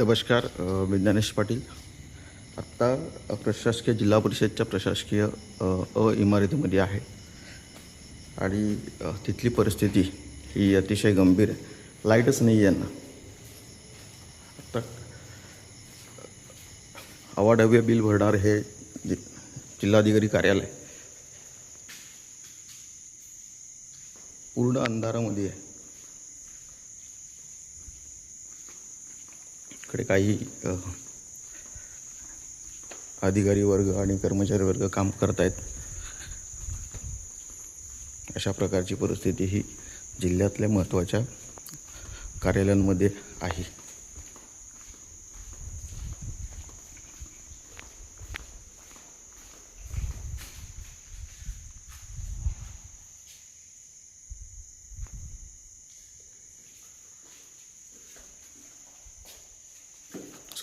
नमस्कार मी ज्ञानेश पाटील. आत्ता प्रशासकीय जिल्हा परिषदच्या प्रशासकीय अ, इमारतीमध्ये आहे. आणि तिथली परिस्थिती ही अतिशय गंभीर आहे. लाईटच नाही आहे यांना. आत्ता अवाढव्य बिल भरणार हे जि जिल्हाधिकारी कार्यालय. पूर्ण अंधारामध्ये आहे. इकडे काही अधिकारी वर्ग आणि कर्मचारी वर्ग काम करत आहेत अशा प्रकारची परिस्थिती ही जिल्ह्यातल्या महत्त्वाच्या कार्यालयांमध्ये आहे.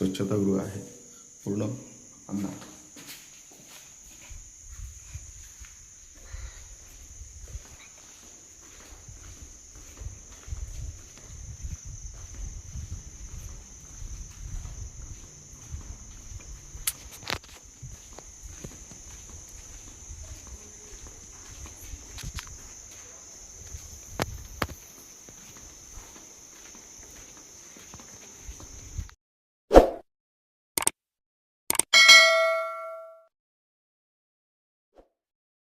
स्वच्छतागृह आहे. पूर्ण अंधार